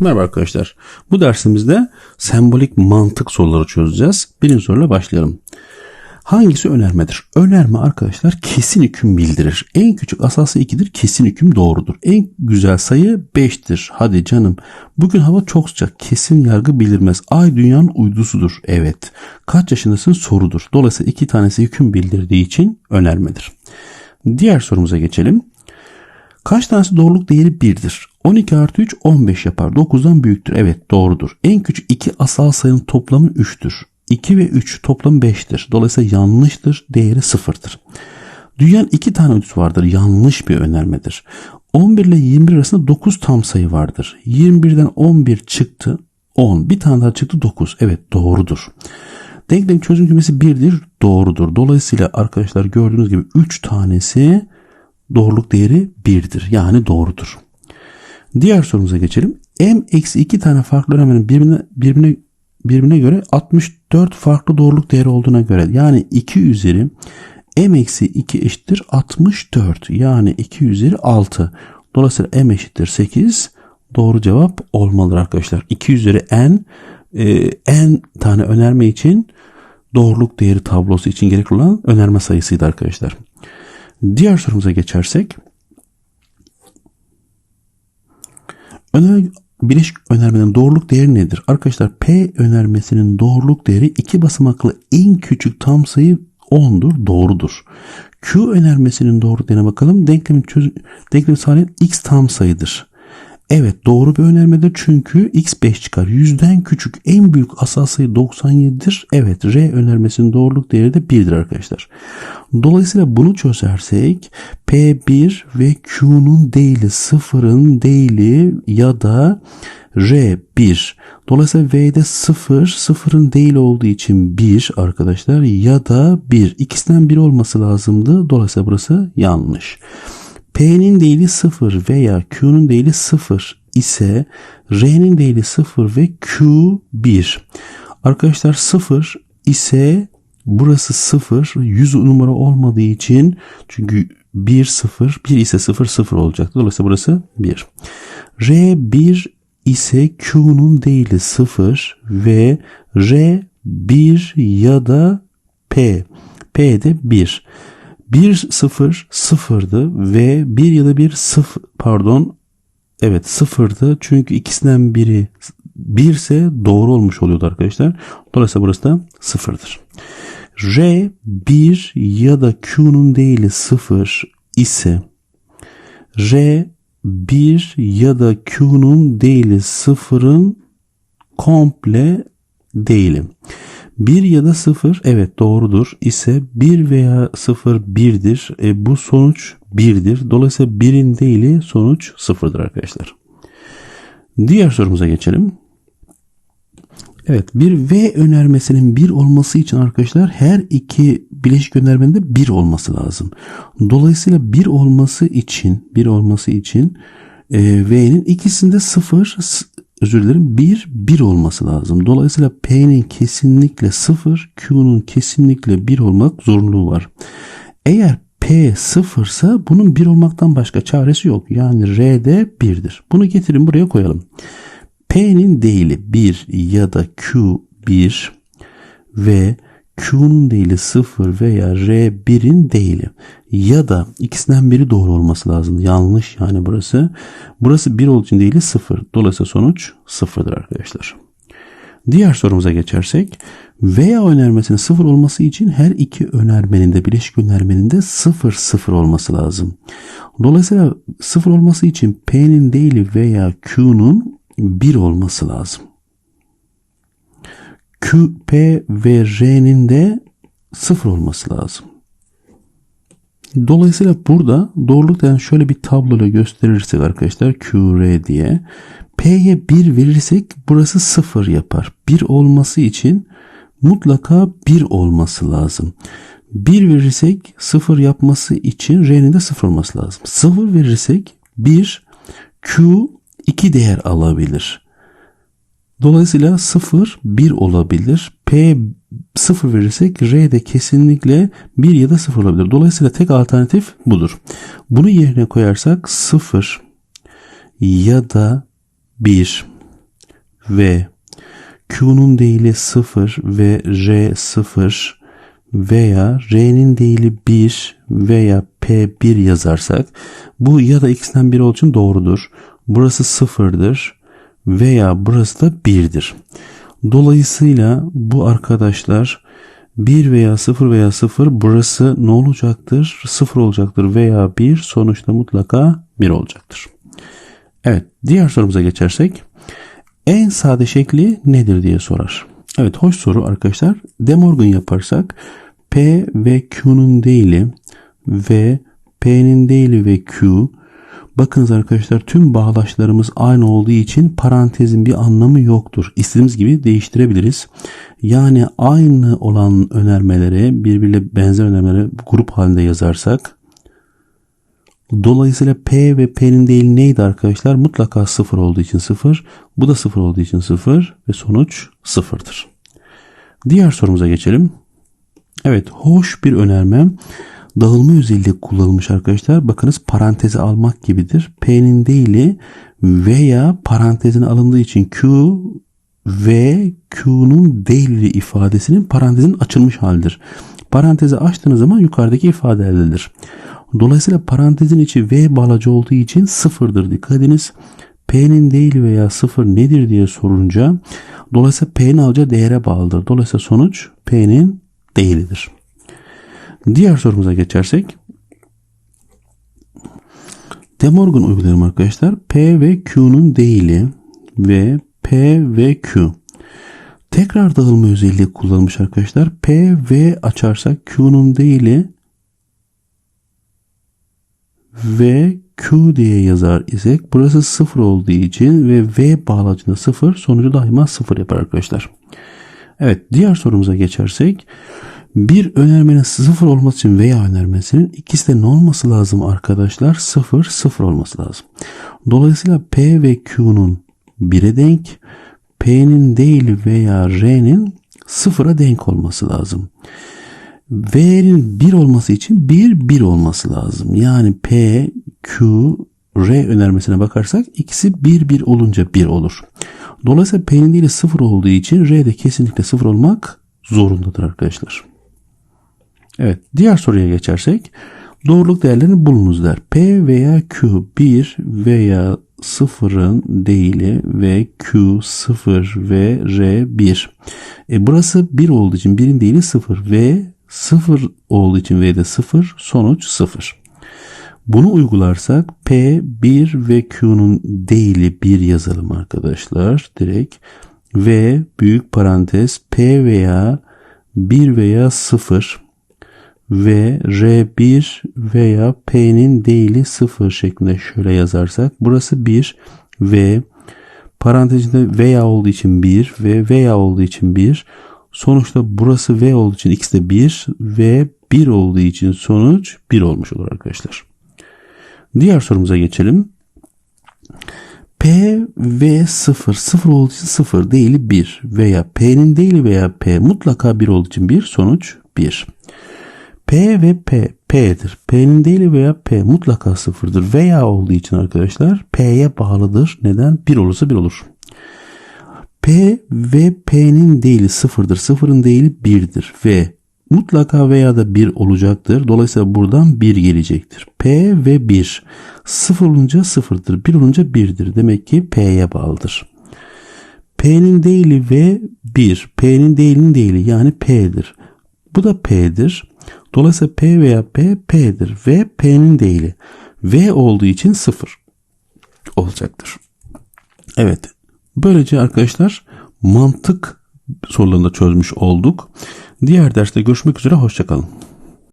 Merhaba arkadaşlar. Bu dersimizde sembolik mantık soruları çözeceğiz. Birinci soruyla başlayalım. Hangisi önermedir? Önerme arkadaşlar kesin hüküm bildirir. En küçük asası 2'dir. Kesin hüküm doğrudur. En güzel sayı 5'tir. Hadi canım. Bugün hava çok sıcak. Kesin yargı bildirmez. Ay dünyanın uydusudur. Evet. Kaç yaşındasın? Sorudur. Dolayısıyla iki tanesi hüküm bildirdiği için önermedir. Diğer sorumuza geçelim. Kaç tanesi doğruluk değeri 1'dir? 12 artı 3 15 yapar. 9'dan büyüktür. Evet doğrudur. En küçük iki asal sayının toplamı 3'tür. 2 ve 3 toplam 5'tir. Dolayısıyla yanlıştır. Değeri 0'dır. Dünyanın iki tane uydusu vardır. Yanlış bir önermedir. 11 ile 21 arasında 9 tam sayı vardır. 21'den 11 çıktı 10. Bir tane daha çıktı 9. Evet doğrudur. Denklem çözüm kümesi 1'dir. Doğrudur. Dolayısıyla arkadaşlar gördüğünüz gibi 3 tanesi doğruluk değeri 1'dir. Yani doğrudur. Diğer sorumuza geçelim. M eksi 2 tane farklı önermenin birbirine, birbirine, birbirine göre 64 farklı doğruluk değeri olduğuna göre yani 2 üzeri M eksi 2 eşittir 64 yani 2 üzeri 6. Dolayısıyla M eşittir 8 doğru cevap olmalıdır arkadaşlar. 2 üzeri N e, N tane önerme için doğruluk değeri tablosu için gerekli olan önerme sayısıydı arkadaşlar. Diğer sorumuza geçersek öner, bileşik önermenin doğruluk değeri nedir? Arkadaşlar P önermesinin doğruluk değeri iki basamaklı en küçük tam sayı 10'dur. Doğrudur. Q önermesinin doğru değerine bakalım. Denklemin çözüm, denklemi sağlayan x tam sayıdır. Evet doğru bir önermedir çünkü x 5 çıkar. Yüzden küçük en büyük asal sayı 97'dir. Evet R önermesinin doğruluk değeri de 1'dir arkadaşlar. Dolayısıyla bunu çözersek P1 ve Q'nun değili sıfırın değili ya da R1. Dolayısıyla V'de 0, sıfırın değil olduğu için 1 arkadaşlar ya da 1. İkisinden biri olması lazımdı. Dolayısıyla burası yanlış. P'nin değili 0 veya Q'nun değili 0 ise R'nin değili 0 ve Q 1. Arkadaşlar 0 ise burası 0 100 numara olmadığı için çünkü 1 0 1 ise 0 0 olacak. Dolayısıyla burası 1. R 1 ise Q'nun değili 0 ve R 1 ya da P. P de 1. 1 0 sıfırdı ve 1 ya da 1 0 pardon evet sıfırdı çünkü ikisinden biri 1 ise doğru olmuş oluyordu arkadaşlar. Dolayısıyla burası da sıfırdır. R 1 ya da Q'nun değili 0 ise R 1 ya da Q'nun değili sıfırın komple değili. 1 ya da 0 evet doğrudur ise 1 veya 0 1'dir. E, bu sonuç 1'dir. Dolayısıyla 1'in değili sonuç 0'dır arkadaşlar. Diğer sorumuza geçelim. Evet bir V önermesinin 1 olması için arkadaşlar her iki bileşik önermenin de 1 olması lazım. Dolayısıyla 1 olması için 1 olması için e, V'nin ikisinde 0 özür dilerim 1 1 olması lazım. Dolayısıyla P'nin kesinlikle 0, Q'nun kesinlikle 1 olmak zorunluluğu var. Eğer P 0 ise bunun 1 olmaktan başka çaresi yok. Yani R de 1'dir. Bunu getirin buraya koyalım. P'nin değili 1 ya da Q 1 ve Q'nun değili 0 veya R1'in değili ya da ikisinden biri doğru olması lazım. Yanlış yani burası. Burası 1 olduğu için değili 0. Dolayısıyla sonuç 0'dır arkadaşlar. Diğer sorumuza geçersek veya önermesinin 0 olması için her iki önermenin de bileşik önermenin de 0 0 olması lazım. Dolayısıyla 0 olması için P'nin değili veya Q'nun 1 olması lazım. Q, P ve R'nin de sıfır olması lazım. Dolayısıyla burada doğruluk yani şöyle bir tabloyla gösterirsek arkadaşlar Q, R diye P'ye 1 verirsek burası 0 yapar. 1 olması için mutlaka 1 olması lazım. 1 verirsek 0 yapması için R'nin de 0 olması lazım. 0 verirsek 1 Q 2 değer alabilir. Dolayısıyla 0 1 olabilir. P 0 verirsek R de kesinlikle 1 ya da 0 olabilir. Dolayısıyla tek alternatif budur. Bunu yerine koyarsak 0 ya da 1 ve Q'nun değili 0 ve R 0 veya R'nin değili 1 veya P1 yazarsak bu ya da ikisinden biri olduğu için doğrudur. Burası sıfırdır veya burası da 1'dir. Dolayısıyla bu arkadaşlar 1 veya 0 veya 0 burası ne olacaktır? 0 olacaktır veya 1 sonuçta mutlaka 1 olacaktır. Evet diğer sorumuza geçersek en sade şekli nedir diye sorar. Evet hoş soru arkadaşlar. De Morgan yaparsak P ve Q'nun değili ve P'nin değili ve Q Bakınız arkadaşlar tüm bağlaçlarımız aynı olduğu için parantezin bir anlamı yoktur. İstediğimiz gibi değiştirebiliriz. Yani aynı olan önermeleri birbirine benzer önermeleri grup halinde yazarsak Dolayısıyla P ve P'nin değili neydi arkadaşlar? Mutlaka sıfır olduğu için sıfır. Bu da sıfır olduğu için sıfır ve sonuç sıfırdır. Diğer sorumuza geçelim. Evet hoş bir önerme dağılma özelliği kullanılmış arkadaşlar. Bakınız parantezi almak gibidir. P'nin değili veya parantezine alındığı için Q ve Q'nun değili ifadesinin parantezin açılmış halidir. Parantezi açtığınız zaman yukarıdaki ifade elde edilir. Dolayısıyla parantezin içi V bağlacı olduğu için sıfırdır. Dikkat ediniz. P'nin değil veya sıfır nedir diye sorunca dolayısıyla P'nin alacağı değere bağlıdır. Dolayısıyla sonuç P'nin değilidir. Diğer sorumuza geçersek De Morgan uygulayalım arkadaşlar. P ve Q'nun değili ve P ve Q. Tekrar dağılma özelliği kullanılmış arkadaşlar. P ve açarsak Q'nun değili ve Q diye yazar isek burası sıfır olduğu için ve V bağlacında sıfır sonucu daima sıfır yapar arkadaşlar. Evet diğer sorumuza geçersek bir önermenin sıfır olması için veya önermesinin ikisi de ne olması lazım arkadaşlar? Sıfır sıfır olması lazım. Dolayısıyla P ve Q'nun 1'e denk, P'nin değil veya R'nin sıfıra denk olması lazım. V'nin 1 olması için 1 1 olması lazım. Yani P, Q, R önermesine bakarsak ikisi 1 1 olunca 1 olur. Dolayısıyla P'nin değil 0 olduğu için R de kesinlikle 0 olmak zorundadır arkadaşlar. Evet diğer soruya geçersek doğruluk değerlerini bulunuz der. P veya Q 1 veya 0'ın değili ve Q 0 ve R 1. E burası 1 olduğu için 1'in değili 0 ve 0 olduğu için V'de 0 sonuç 0. Bunu uygularsak P 1 ve Q'nun değili 1 yazalım arkadaşlar direkt. V büyük parantez P veya 1 veya 0 ve R1 veya P'nin değili 0 şeklinde şöyle yazarsak burası 1 ve parantezinde veya olduğu için 1 ve veya olduğu için 1 sonuçta burası V olduğu için ikisi de 1 ve 1 olduğu için sonuç 1 olmuş olur arkadaşlar. Diğer sorumuza geçelim. P ve 0 0 olduğu için 0 değili 1 veya P'nin değili veya P mutlaka 1 olduğu için 1 sonuç 1. P ve P, P'dir. P'nin değili veya P mutlaka sıfırdır. Veya olduğu için arkadaşlar P'ye bağlıdır. Neden? 1 olursa 1 olur. P ve P'nin değili sıfırdır. Sıfırın değili 1'dir. Ve mutlaka veya da 1 olacaktır. Dolayısıyla buradan 1 gelecektir. P ve 1. 0 olunca 0'dır. 1 olunca 1'dir. Demek ki P'ye bağlıdır. P'nin değili ve 1. P'nin değilinin değili yani P'dir. Bu da P'dir. Dolayısıyla P veya P P'dir ve P'nin değili. V olduğu için 0 olacaktır. Evet. Böylece arkadaşlar mantık sorularını da çözmüş olduk. Diğer derste görüşmek üzere. Hoşçakalın.